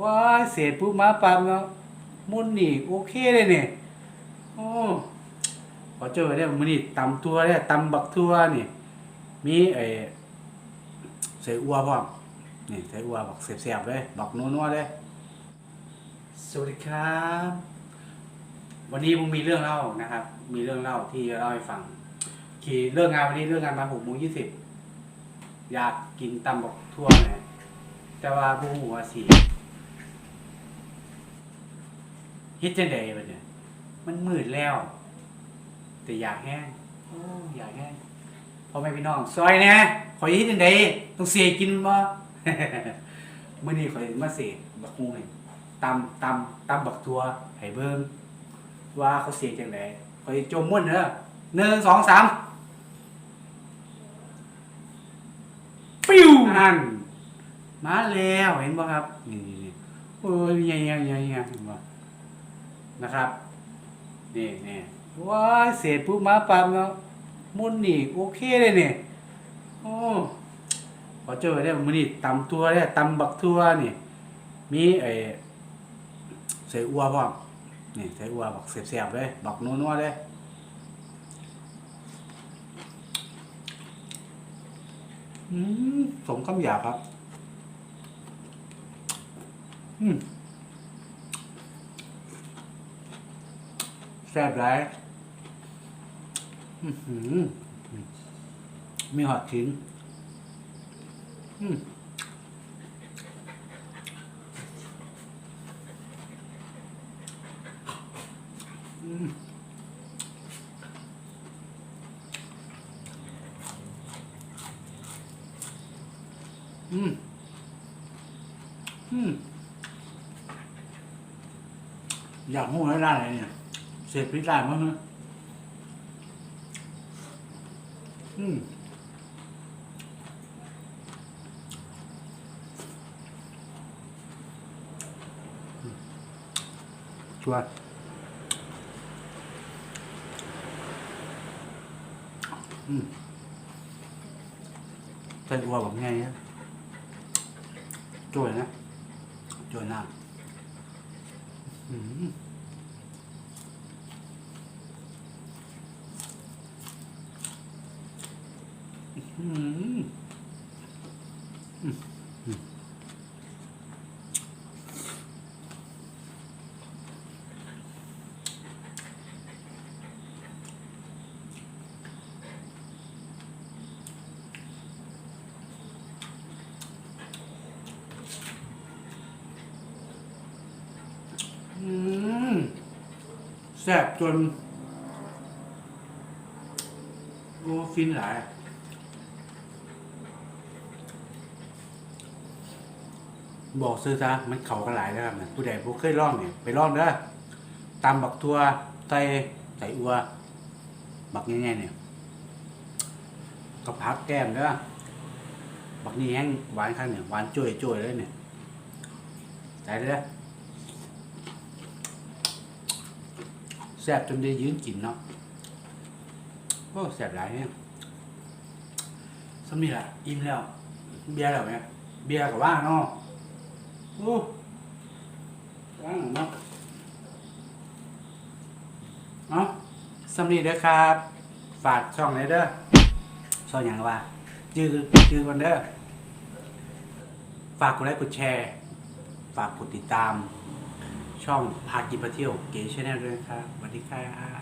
ว้าเศษปุ๊บมาปั๊บเนาะมุนนี่โอเคเลยเนี่ยโอ้ขอเจอได้มื้อนี้ตำตัวได้ตำบักทัวนี่ มีไอ้ใส่อัวพร้อมนี่ใส่อัวบักเสียบๆเลยบักนัวๆเลยสวัสดีครับ วันนี้ผมมีเรื่องเล่านะครับ มีเรื่องเล่าที่จะเล่าให้ฟังขี่เลิกงานวันนี้เลิกงานมาหกโมงยี่สิบอยากกินตำบักทั่วนะแต่ว่าผู้หัวา ฮิตจังไดบัดเนี่ยมันมืดแล้ว แต่อยากแห้งโอ้อยากแห้งพ่อแม่พี่น้องซอยแหน่ขอยฮิตจังไดต้องเสียกินบ่ มื้อนี้ข่อยมาเสียบักฮู้ให้ตำตำตำบักทัวให้เบิ่งว่าเขาเสียจังไดข่อยจมม่วนเด้อหนึ่งสองสามปิ้วอันมาแล้วเห็นบ่ครับนี่นี่ๆโอ้ยใหญ่ๆๆๆเห็นบ่ นะครับ นี่นี่ว้ายเศษปุ๊บมาปั๊บเนาะมุนนี่โอเคเลยเนี่ยโอ้ขอเจอได้มื้อนี้ตำตัวได้ตำบักทัวนี่ มีไอ้ใส่อัวพร้อมนี่ใส่อัวบักเสียบๆเลยบักนัวๆเลยอืมสมคำหยาบครับ อืม แซ่บหลายอื้อหือมีหอดชิ้นอืมอืมอืม อืม อยากหูให้ได้เลยเนี่ย เสร็จพิจารมั้งฮะอืมชัวนอืมใส่อัวแบบไงนะจ่วยนะจ่วยน้ำอืม อืมอืมอืมอืม แซ่บจน โอ้ฟินหลาย บอกซื้อซะมันเขากันหลายนะครับนะผู้ใดผู้เคยลองเนี่ยไปลองเด้อตำบักทัวใส่ใส่อัว บักง่ายๆเนี่ยก็พักแก้มเด้อบักนี่แห้งหวานข้างเนี่ยหวานจ่วยจ่วยเลยเนี่ยใส่เลยแซ่บจนได้ยืนกินเนาะโอ้แซ่บหลายเนี่ยสมีละอิ่มแล้ว เบียร์แล้วเนี่ยเบียร์กับว่าเนาะ โอ้ว่างเนาะเอาสำนีเด้อครับ ฝากช่องไหนเด้อช่องอย่างว่าจื้อจื้อกันเด้อฝากกดไลค์กดแชร์ ฝากกดติดตาม ช่องพากินไปเที่ยวเก๋ชแนลด้วยนะครับสวัสดีครับ